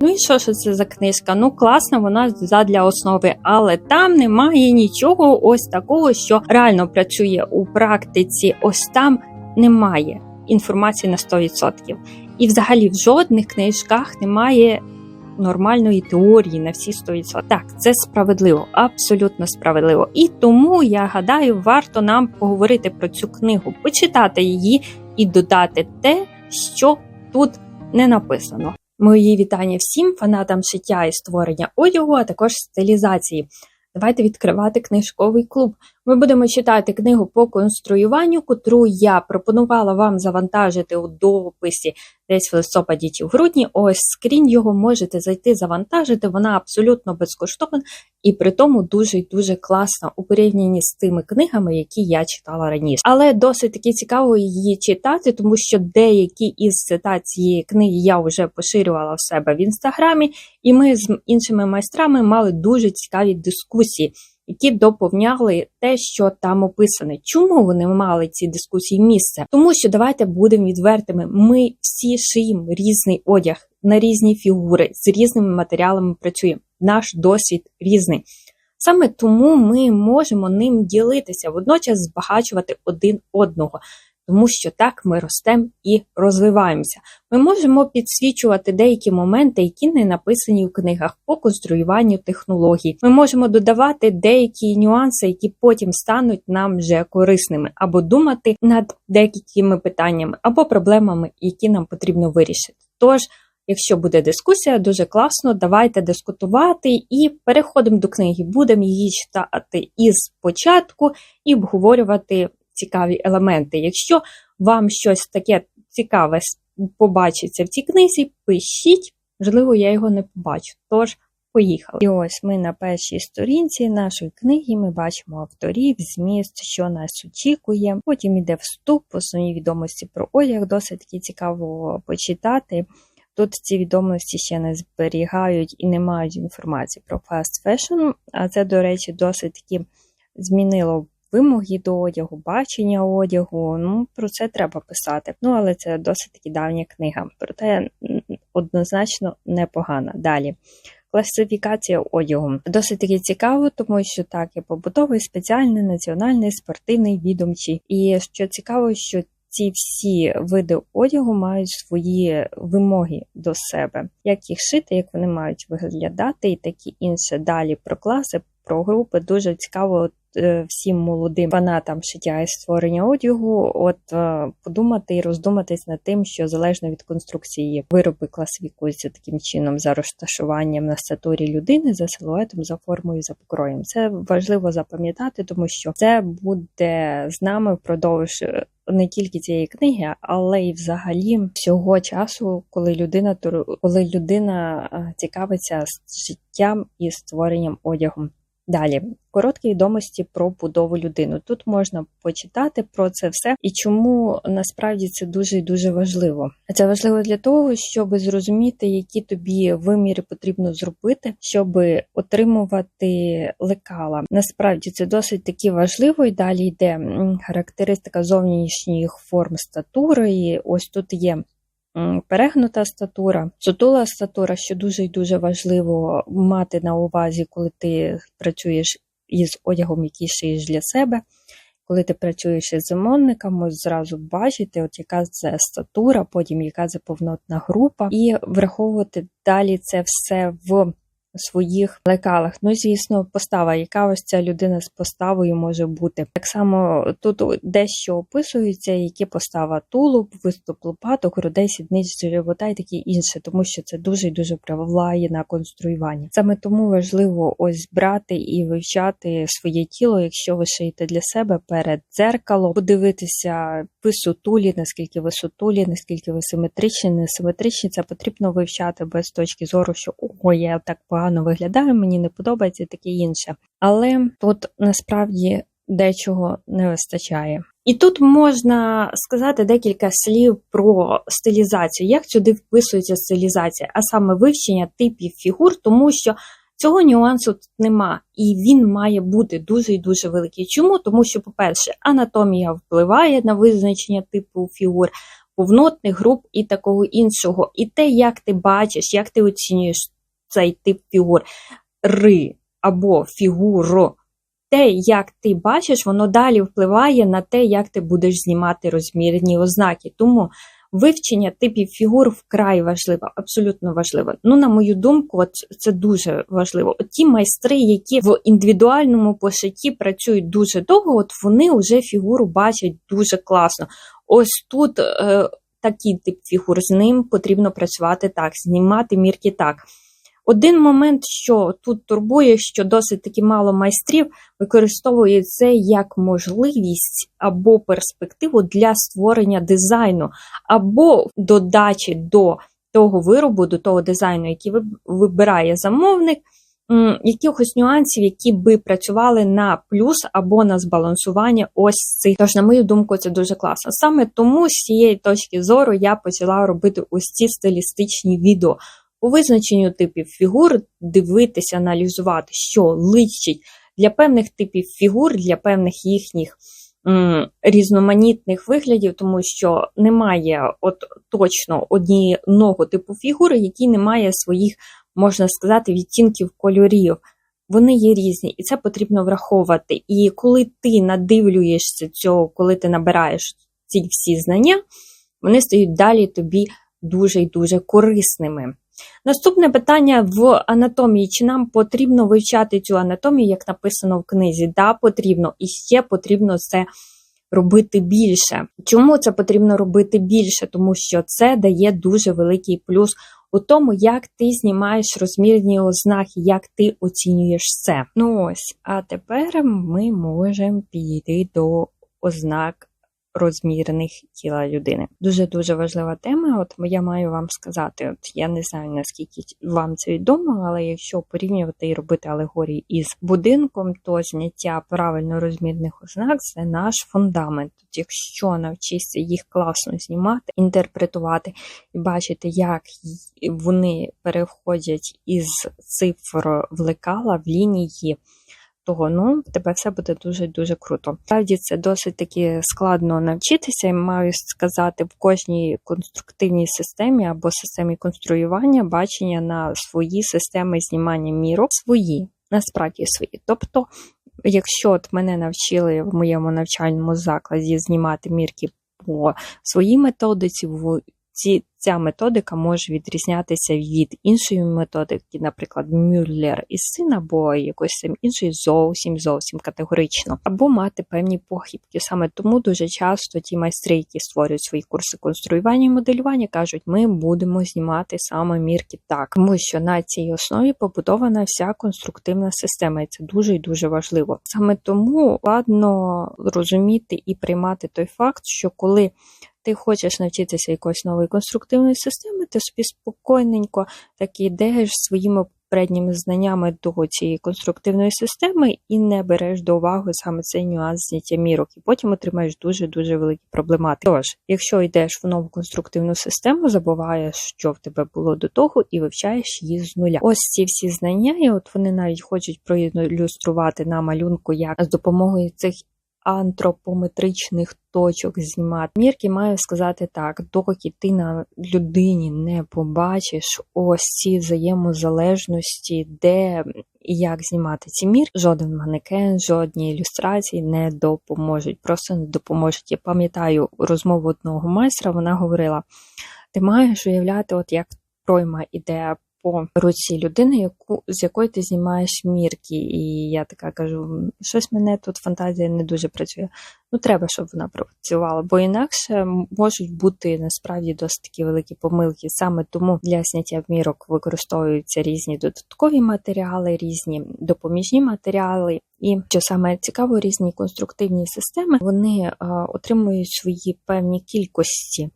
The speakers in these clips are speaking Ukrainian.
Ну і що ж це за книжка? Ну класна, вона задля основи, але там немає нічого ось такого, що реально працює у практиці. Ось там немає інформації на 100%. І взагалі в жодних книжках немає нормальної теорії на всі 100%. Так, це справедливо, абсолютно справедливо. І тому я гадаю, варто нам поговорити про цю книгу, почитати її і додати те, що тут не написано. Мої вітання всім фанатам шиття і створення одягу, а також стилізації. Давайте відкривати книжковий клуб. Ми будемо читати книгу по конструюванню, котру я пропонувала вам завантажити у дописі десь в листопаді чи в грудні. Ось скрін його можете зайти завантажити. Вона абсолютно безкоштовна і при тому дуже і дуже класна у порівнянні з тими книгами, які я читала раніше. Але досить таки цікаво її читати, тому що деякі із цитат цієї книги я вже поширювала в себе в інстаграмі, і ми з іншими майстрами мали дуже цікаві дискусії які доповняли те, що там описане. Чому вони мали ці дискусії місце? Тому що давайте будемо відвертими. Ми всі шиємо різний одяг на різні фігури з різними матеріалами працюємо. Наш досвід різний. Саме тому ми можемо ним ділитися, водночас збагачувати один одного тому що так ми ростемо і розвиваємося. Ми можемо підсвічувати деякі моменти, які не написані в книгах по конструюванню технологій. Ми можемо додавати деякі нюанси, які потім стануть нам вже корисними, або думати над деякими питаннями або проблемами, які нам потрібно вирішити. Тож. Якщо буде дискусія, дуже класно, давайте дискутувати і переходимо до книги. Будемо її читати із початку і обговорювати цікаві елементи. Якщо вам щось таке цікаве побачиться в цій книзі, пишіть, можливо, я його не побачу. Тож, поїхали. І ось ми на першій сторінці нашої книги ми бачимо авторів, зміст, що нас очікує. Потім йде вступ, основні відомості про одяг, досить таки цікаво почитати. Тут ці відомості ще не зберігають і не мають інформації про fast fashion, а це, до речі, досить таки змінило вимоги до одягу, бачення одягу. Ну, про це треба писати. Ну, але це досить таки давня книга. Проте однозначно непогана. Далі. Класифікація одягу досить таки цікаво, тому що так є побутовий, спеціальний, національний, спортивний, відомчий. І що цікаво, що ці всі види одягу мають свої вимоги до себе, як їх шити, як вони мають виглядати, і такі інше. Далі про класи, про групи дуже цікаво всім молодим фанатам шиття і створення одягу, от е, подумати і роздуматись над тим, що залежно від конструкції вироби класифікуються таким чином за розташуванням на статурі людини, за силуетом, за формою, за покроєм. Це важливо запам'ятати, тому що це буде з нами впродовж. Е, не тільки цієї книги, але й взагалі всього часу, коли людина коли людина цікавиться життям і створенням одягу. Далі короткі відомості про будову людини. Тут можна почитати про це все і чому насправді це дуже і дуже важливо. Це важливо для того, щоб зрозуміти, які тобі виміри потрібно зробити, щоб отримувати лекала. Насправді це досить таки важливо. І далі йде характеристика зовнішніх форм статури. І Ось тут є перегнута статура, сутула статура, що дуже і дуже важливо мати на увазі, коли ти працюєш із одягом, який шиєш для себе. Коли ти працюєш із замовником, можеш зразу бачити, от яка це статура, потім яка це повнотна група, і враховувати далі це все в своїх лекалах. Ну, звісно, постава, яка ось ця людина з поставою може бути. Так само тут дещо описується, які постава тулуб, виступ лопаток, грудей, сідниць, живота і таке інше, тому що це дуже і дуже впливає на конструювання. Саме тому важливо ось брати і вивчати своє тіло, якщо ви шиєте для себе перед дзеркалом, подивитися висотулі, наскільки висотулі, наскільки ви симетричні, не симетричні, це потрібно вивчати без точки зору, що ого, я так погано погано виглядаю, мені не подобається і таке інше. Але тут насправді дечого не вистачає. І тут можна сказати декілька слів про стилізацію, як сюди вписується стилізація, а саме вивчення типів фігур, тому що цього нюансу тут нема, і він має бути дуже і дуже великий. Чому? Тому що, по-перше, анатомія впливає на визначення типу фігур. повнотних груп і такого іншого. І те, як ти бачиш, як ти оцінюєш цей тип фігур ри або фігуру, те, як ти бачиш, воно далі впливає на те, як ти будеш знімати розмірні ознаки. Тому вивчення типів фігур вкрай важливо, абсолютно важливо. Ну, на мою думку, от це дуже важливо. От ті майстри, які в індивідуальному пошитті працюють дуже довго, от вони вже фігуру бачать дуже класно. Ось тут е, такий тип фігур, з ним потрібно працювати так, знімати мірки так. Один момент, що тут турбує, що досить таки мало майстрів використовує це як можливість або перспективу для створення дизайну, або додачі до того виробу, до того дизайну, який вибирає замовник, якихось нюансів, які би працювали на плюс або на збалансування ось цих. Тож, на мою думку, це дуже класно. Саме тому з цієї точки зору я почала робити ось ці стилістичні відео. По визначенню типів фігур дивитися, аналізувати, що личить для певних типів фігур, для певних їхніх м, різноманітних виглядів, тому що немає от точно однієї типу фігури, який не має своїх, можна сказати, відтінків кольорів. Вони є різні, і це потрібно враховувати. І коли ти надивлюєшся цього, коли ти набираєш ці всі знання, вони стають далі тобі дуже і дуже корисними. Наступне питання в анатомії: чи нам потрібно вивчати цю анатомію, як написано в книзі? Да, потрібно, і ще потрібно це робити більше. Чому це потрібно робити більше? Тому що це дає дуже великий плюс у тому, як ти знімаєш розмірні ознаки, як ти оцінюєш це. Ну ось, а тепер ми можемо підійти до ознак розмірених тіла людини. Дуже дуже важлива тема. От я маю вам сказати, от я не знаю наскільки вам це відомо, але якщо порівнювати і робити алегорії із будинком, то зняття правильно розмірних ознак це наш фундамент. От Якщо навчишся їх класно знімати, інтерпретувати і бачити, як вони переходять із цифр в лекала в лінії того, ну в тебе все буде дуже-дуже круто. Справді це досить таки складно навчитися, і маю сказати, в кожній конструктивній системі або системі конструювання бачення на свої системи знімання мірок, свої, насправді свої. Тобто, якщо от мене навчили в моєму навчальному закладі знімати мірки по своїй методиці, ці, ця методика може відрізнятися від іншої методики, наприклад, Мюллер і син, або якось іншої зовсім зовсім категорично, або мати певні похибки. Саме тому дуже часто ті майстри, які створюють свої курси конструювання і моделювання, кажуть, ми будемо знімати саме мірки так, тому що на цій основі побудована вся конструктивна система, і це дуже і дуже важливо. Саме тому складно розуміти і приймати той факт, що коли ти хочеш навчитися якоїсь нової конструктивної системи, ти собі спокійненько так йдеш своїми попередніми знаннями до цієї конструктивної системи і не береш до уваги саме цей нюанс зняття мірок, і потім отримаєш дуже-дуже великі проблематики. Тож, якщо йдеш в нову конструктивну систему, забуваєш, що в тебе було до того, і вивчаєш її з нуля. Ось ці всі знання, і от вони навіть хочуть проілюструвати на малюнку, як з допомогою цих антропометричних точок знімати. Мірки маю сказати так, доки ти на людині не побачиш ось ці взаємозалежності, де і як знімати ці мірки, жоден манекен, жодні ілюстрації не допоможуть. Просто не допоможуть. Я пам'ятаю розмову одного майстра, вона говорила: ти маєш уявляти, от як пройма іде по руці людини, яку з якої ти знімаєш мірки. І я така кажу: щось мене тут фантазія не дуже працює. Ну, треба, щоб вона працювала, бо інакше можуть бути насправді досить такі великі помилки. Саме тому для зняття мірок використовуються різні додаткові матеріали, різні допоміжні матеріали. І що саме цікаво, різні конструктивні системи вони а, отримують свої певні кількості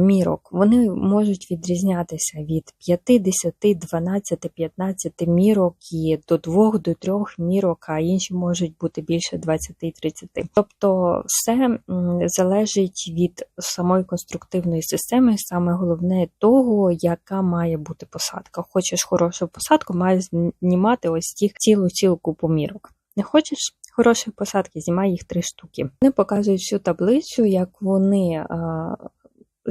мірок, вони можуть відрізнятися від 5, 10, 12, 15 мірок і до 2 до 3 мірок, а інші можуть бути більше 20 30. Тобто все залежить від самої конструктивної системи, саме головне того, яка має бути посадка. Хочеш хорошу посадку, маєш знімати ось цих цілу-цілу купу мірок. Не хочеш хорошої посадки, знімай їх три штуки. Вони показують всю таблицю, як вони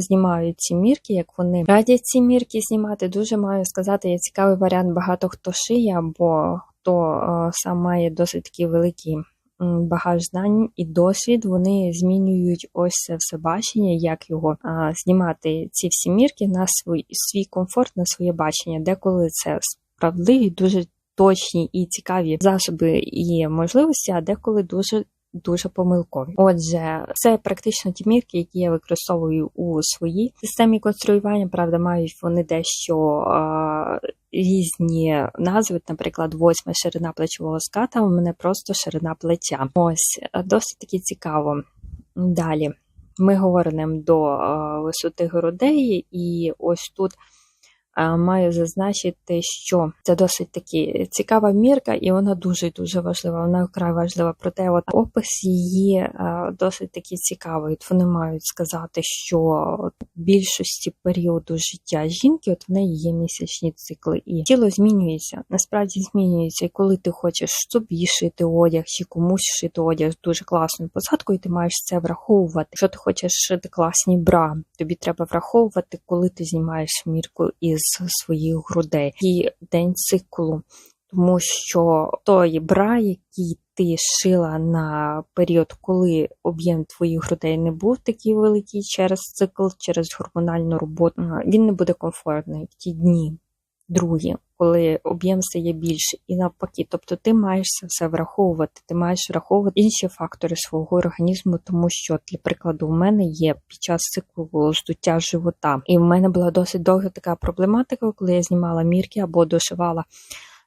знімають ці мірки, як вони радять ці мірки знімати. Дуже маю сказати, є цікавий варіант. Багато хто шиє, або хто е, сам має досить такий великий м, багаж знань і досвід. Вони змінюють ось це все бачення, як його а, знімати ці всі мірки на свій, свій комфорт, на своє бачення. Деколи це справедливі, дуже точні і цікаві засоби і можливості, а деколи дуже. Дуже помилкові. Отже, це практично ті мірки, які я використовую у своїй системі конструювання. Правда, мають вони дещо а, різні назви. Наприклад, восьма ширина плечового ската. У мене просто ширина плеча. Ось досить таки цікаво. Далі ми говоримо до висоти грудей, і ось тут. Маю зазначити, що це досить таки цікава мірка, і вона дуже дуже важлива. Вона вкрай важлива. Проте от опис її досить таки цікавий. От вони мають сказати, що в більшості періоду життя жінки, от в неї є місячні цикли, і тіло змінюється. Насправді змінюється. І коли ти хочеш собі шити одяг чи комусь шити одяг з дуже класною посадкою, ти маєш це враховувати. Якщо ти хочеш шити класні бра, тобі треба враховувати, коли ти знімаєш мірку із своїх грудей і день циклу, тому що той бра, який ти шила на період, коли об'єм твоїх грудей не був такий великий через цикл, через гормональну роботу, він не буде комфортний в ті дні. Другі, коли об'єм стає більше, і навпаки, тобто ти маєш це все враховувати, ти маєш враховувати інші фактори свого організму, тому що, для прикладу, у мене є під час циклу здуття живота, і в мене була досить довга така проблематика, коли я знімала мірки або дошивала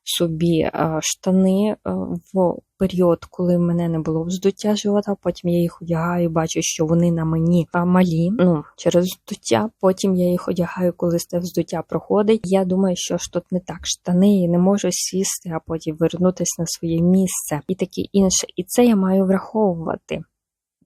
собі е, штани е, в період, коли в мене не було вздуття живота. Потім я їх одягаю, бачу, що вони на мені малі. Ну через вздуття. Потім я їх одягаю, коли це вздуття проходить. Я думаю, що ж тут не так штани не можу сісти, а потім вернутися на своє місце і таке інше. І це я маю враховувати.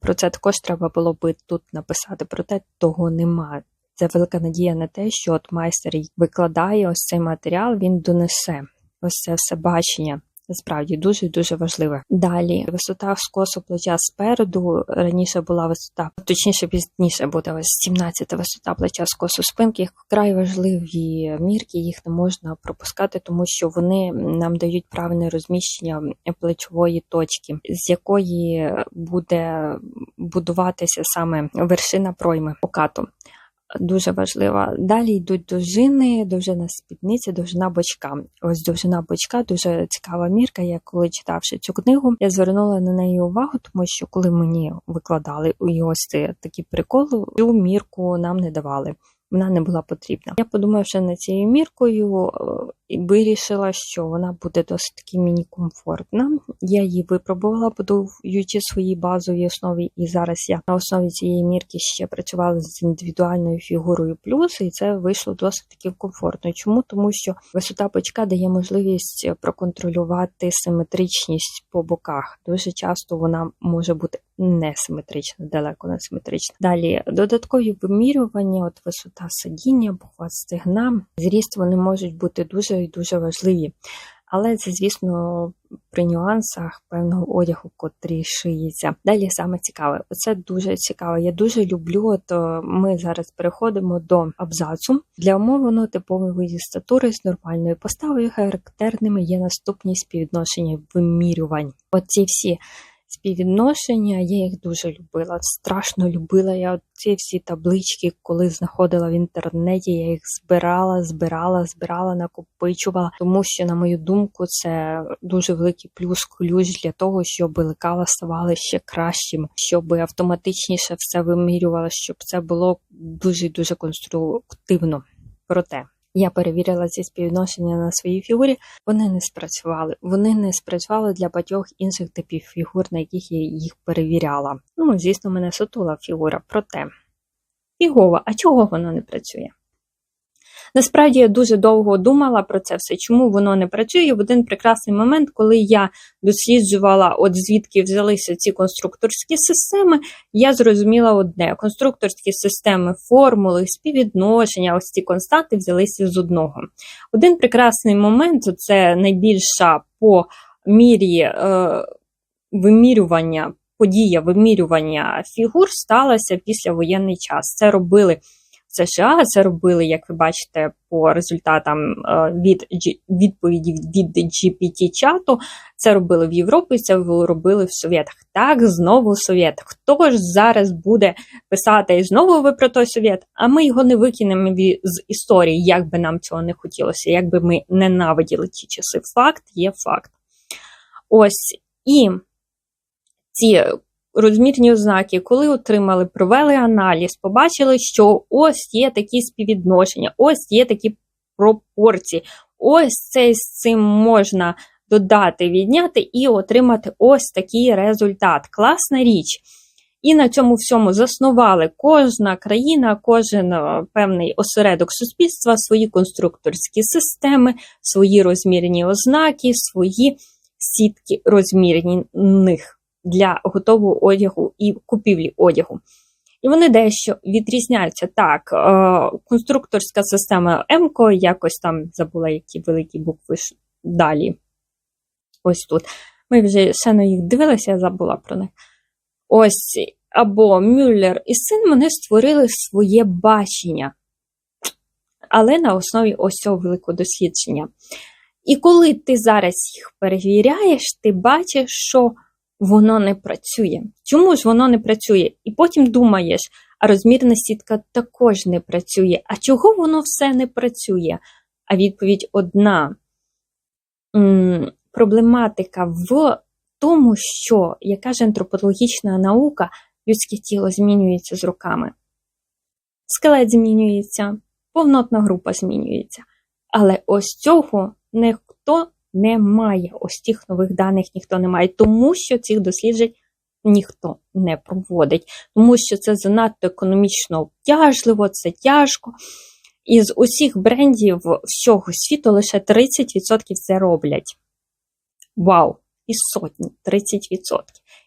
Про це також треба було би тут написати, проте того немає. Це велика надія на те, що от майстер викладає ось цей матеріал, він донесе ось це все бачення. Насправді дуже дуже важливе. Далі висота скосу плеча спереду раніше була висота, точніше пізніше буде ось 17 висота плеча скосу спинки. Вкрай важливі мірки, їх не можна пропускати, тому що вони нам дають правильне розміщення плечової точки, з якої буде будуватися саме вершина пройми покату дуже важлива. Далі йдуть довжини, довжина спідниці, довжина бочка. Ось довжина бочка дуже цікава мірка. Я коли читавши цю книгу, я звернула на неї увагу, тому що коли мені викладали і ось такі приколи, цю мірку нам не давали. Вона не була потрібна. Я подумавши над цією міркою, і вирішила, що вона буде досить таки мені комфортна. Я її випробувала, будуючи свої базові основі, і зараз я на основі цієї мірки ще працювала з індивідуальною фігурою плюс, і це вийшло досить таки комфортно. Чому? Тому що висота бочка дає можливість проконтролювати симетричність по боках. Дуже часто вона може бути несиметрична, далеко не симетрична. Далі додаткові вимірювання, от висота сидіння, похват стегна, зріст вони можуть бути дуже і дуже важливі. Але це, звісно, при нюансах певного одягу, котрий шиється. Далі саме цікаве. Оце дуже цікаво. Я дуже люблю. То ми зараз переходимо до абзацу. Для умовно типової виді статури з нормальною поставою характерними є наступні співвідношення вимірювань. Оці всі співвідношення, я їх дуже любила. Страшно любила я ці всі таблички, коли знаходила в інтернеті, я їх збирала, збирала, збирала, накопичувала, тому що, на мою думку, це дуже великий плюс ключ для того, щоб лекала ставали ще кращими, щоб автоматичніше все вимірювало, щоб це було дуже дуже конструктивно. Проте. Я перевірила ці співвідношення на своїй фігурі. Вони не спрацювали. Вони не спрацювали для багатьох інших типів фігур, на яких я їх перевіряла. Ну, звісно, мене сутула фігура. Проте фігова, а чого вона не працює? Насправді я дуже довго думала про це все, чому воно не працює. В один прекрасний момент, коли я досліджувала, от звідки взялися ці конструкторські системи, я зрозуміла одне: конструкторські системи, формули, співвідношення, ось ці константи взялися з одного. Один прекрасний момент це найбільша по мірі е, вимірювання подія вимірювання фігур сталася після воєнний час. Це робили США, це робили, як ви бачите, по результатам е, від відповіді від GPT-чату. Це робили в Європі, це робили в Совєтах. Так, знову Совєт. Хто ж зараз буде писати і знову ви про той Совєт? А ми його не викинемо з історії, як би нам цього не хотілося, як би ми ненавиділи ті часи. Факт є факт. Ось і ці розмірні ознаки, коли отримали, провели аналіз, побачили, що ось є такі співвідношення, ось є такі пропорції, ось це з цим можна додати, відняти і отримати ось такий результат. Класна річ. І на цьому всьому заснували кожна країна, кожен е, певний осередок суспільства, свої конструкторські системи, свої розмірні ознаки, свої сітки розмірних для готового одягу і купівлі одягу. І вони дещо відрізняються. Так, е, конструкторська система МКО, якось там забула, які великі букви далі. Ось тут. Ми вже ще на їх дивилися, я забула про них. Ось, або Мюллер і син вони створили своє бачення, але на основі ось цього великого дослідження. І коли ти зараз їх перевіряєш, ти бачиш, що воно не працює. Чому ж воно не працює? І потім думаєш, а розмірна сітка також не працює. А чого воно все не працює? А відповідь одна. Проблематика в тому, що, як каже антропологічна наука, людське тіло змінюється з роками. Скелет змінюється, повнотна група змінюється. Але ось цього ніхто немає. Ось тих нових даних ніхто не має, тому що цих досліджень ніхто не проводить, тому що це занадто економічно обтяжливо, це тяжко. Із усіх брендів всього світу лише 30% це роблять. Вау! І сотні, 30%.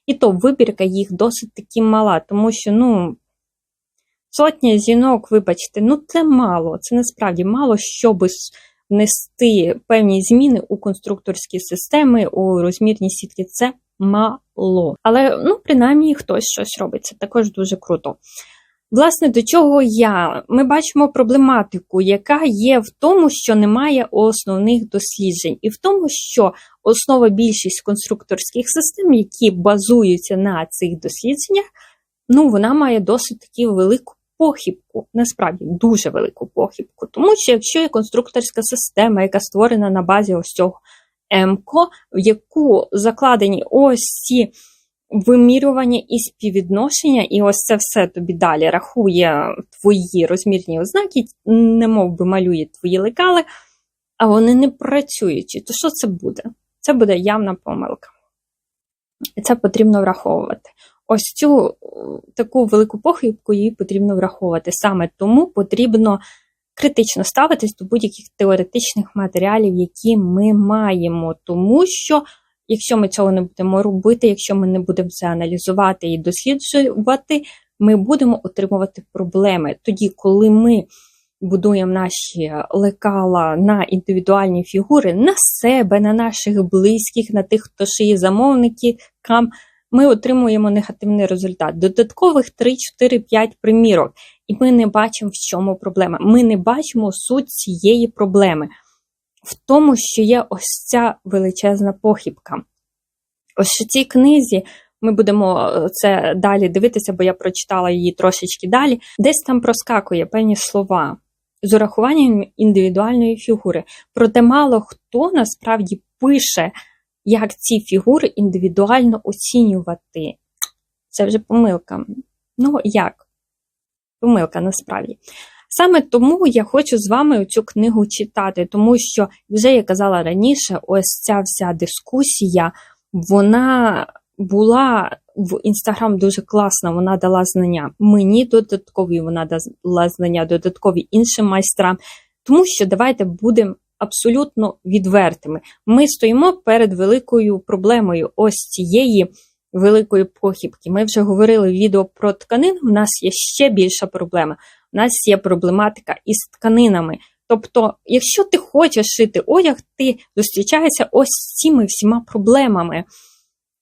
І то вибірка їх досить таки мала, тому що, ну, сотня жінок, вибачте, ну це мало, це насправді мало, щоб внести певні зміни у конструкторські системи, у розмірні сітки. Це мало. Але, ну, принаймні, хтось щось робить. Це також дуже круто. Власне, до чого я? Ми бачимо проблематику, яка є в тому, що немає основних досліджень, і в тому, що основа більшість конструкторських систем, які базуються на цих дослідженнях, ну, вона має досить таку велику похибку, насправді дуже велику похибку. Тому що якщо є конструкторська система, яка створена на базі ось цього МКО, в яку закладені ось ці вимірювання і співвідношення, і ось це все тобі далі рахує твої розмірні ознаки, немов би малює твої лекали, а вони не працюючі, то що це буде? Це буде явна помилка. І це потрібно враховувати. Ось цю е, таку велику похибку її потрібно враховувати. Саме тому потрібно критично ставитись до будь-яких теоретичних матеріалів, які ми маємо, тому що. Якщо ми цього не будемо робити, якщо ми не будемо це аналізувати і досліджувати, ми будемо отримувати проблеми. Тоді, коли ми будуємо наші лекала на індивідуальні фігури, на себе, на наших близьких, на тих, хто шиє замовникам, ми отримуємо негативний результат. Додаткових 3, 4, 5 примірок. І ми не бачимо, в чому проблема. Ми не бачимо суть цієї проблеми. В тому, що є ось ця величезна похибка. Ось у цій книзі ми будемо е, це далі дивитися, бо я прочитала її трошечки далі. Десь там проскакує певні слова з урахуванням індивідуальної фігури. Проте мало хто насправді пише як ці фігури індивідуально оцінювати. Це вже помилка. Ну, як? Помилка насправді. Саме тому я хочу з вами цю книгу читати, тому що, вже я казала раніше, ось ця вся дискусія, вона була в інстаграм дуже класна, вона дала знання. Мені додаткові, вона дала знання додаткові іншим майстрам. Тому що давайте будемо абсолютно відвертими. Ми стоїмо перед великою проблемою ось цієї великої похибки. Ми вже говорили в відео про тканин. У нас є ще більша проблема. У нас є проблематика із тканинами. Тобто, якщо ти хочеш шити одяг, ти зустрічаєшся ось з цими всіма проблемами.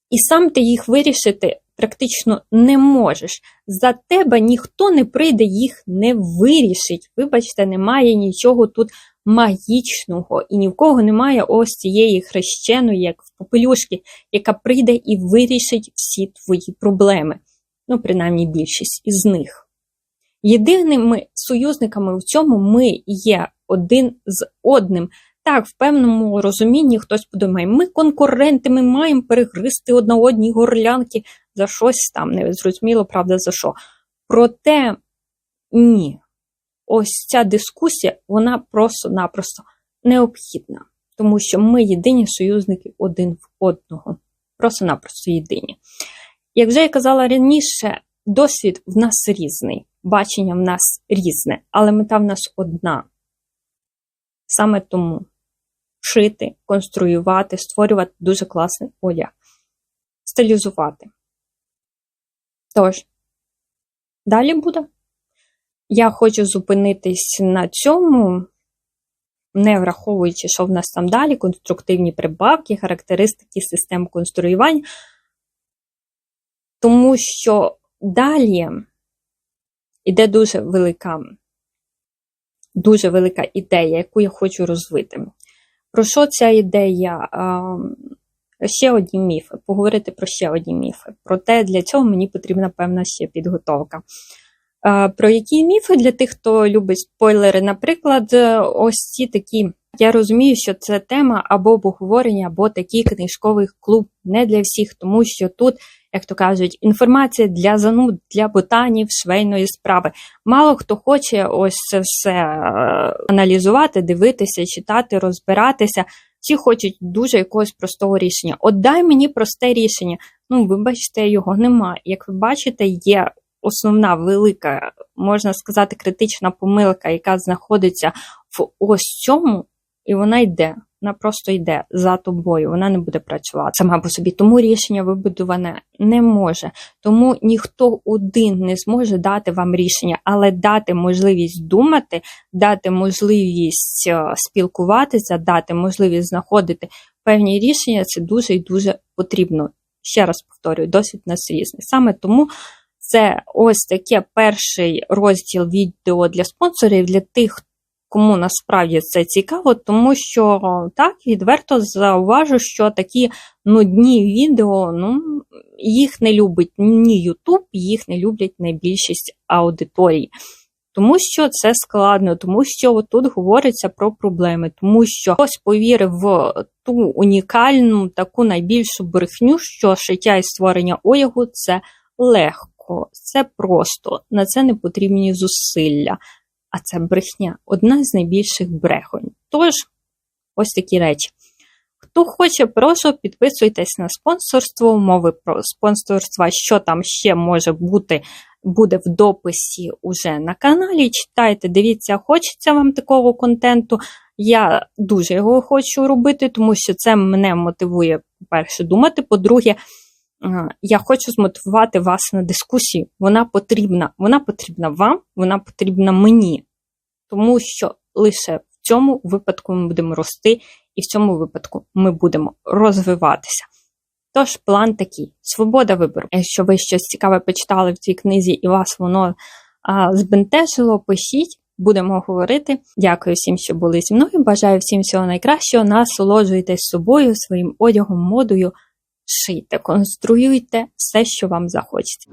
І сам ти їх вирішити практично не можеш. За тебе ніхто не прийде, їх не вирішить. Вибачте, немає нічого тут магічного, і ні в кого немає ось цієї хрещеної, як в попелюшки, яка прийде і вирішить всі твої проблеми. Ну, принаймні, більшість із них. Єдиними союзниками в цьому ми є один з одним. Так, в певному розумінні хтось подумає, ми конкуренти, ми маємо перегризти одна одній горлянки за щось там, не зрозуміло, правда, за що. Проте ні. Ось ця дискусія, вона просто-напросто необхідна, тому що ми єдині союзники один в одного. Просто-напросто єдині. Як вже я казала раніше, досвід в нас різний, бачення в нас різне, але мета в нас одна. Саме тому шити, конструювати, створювати дуже класний одяг, стилізувати. Тож, далі буде. Я хочу зупинитись на цьому, не враховуючи, що в нас там далі, конструктивні прибавки, характеристики систем конструювання, тому що далі іде дуже велика, дуже велика ідея, яку я хочу розвити. Про що ця ідея? Ще одні міфи, поговорити про ще одні міфи. Проте для цього мені потрібна певна ще підготовка. Про які міфи для тих, хто любить спойлери, наприклад, ось ці такі. Я розумію, що це тема або обговорення, або такий книжковий клуб не для всіх, тому що тут, як то кажуть, інформація для зануд, для ботанів, швейної справи. Мало хто хоче ось це все е, аналізувати, дивитися, читати, розбиратися. Всі хочуть дуже якогось простого рішення. От дай мені просте рішення. Ну, вибачте, його немає. Як ви бачите, є основна велика, можна сказати, критична помилка, яка знаходиться в ось цьому, і вона йде. Вона просто йде за тобою, вона не буде працювати сама по собі. Тому рішення вибудоване не може. Тому ніхто один не зможе дати вам рішення, але дати можливість думати, дати можливість е, спілкуватися, дати можливість знаходити певні рішення це дуже і дуже потрібно. Ще раз повторюю, досвід нас різний. Саме тому це ось таке перший розділ відео для спонсорів, для тих, кому насправді це цікаво, тому що так, відверто зауважу, що такі нудні відео, ну, їх не любить ні YouTube, їх не люблять найбільшість аудиторії. Тому що це складно, тому що тут говориться про проблеми, тому що хтось повірив в ту унікальну, таку найбільшу брехню, що шиття і створення одягу це легко легко, це просто, на це не потрібні зусилля. А це брехня одна з найбільших брехонь. Тож, ось такі речі. Хто хоче, прошу підписуйтесь на спонсорство, умови про спонсорства, що там ще може бути, буде в дописі уже на каналі. Читайте, дивіться, хочеться вам такого контенту. Я дуже його хочу робити, тому що це мене мотивує, по-перше, думати. По-друге, я хочу змотивувати вас на дискусію. Вона потрібна. Вона потрібна вам, вона потрібна мені. Тому що лише в цьому випадку ми будемо рости, і в цьому випадку ми будемо розвиватися. Тож, план такий: свобода вибору. Якщо ви щось цікаве почитали в цій книзі і вас воно а, збентежило, пишіть, будемо говорити. Дякую всім, що були зі мною. Бажаю всім всього найкращого. Насолоджуйтесь собою, своїм одягом, модою шийте, конструюйте все, що вам захочеться.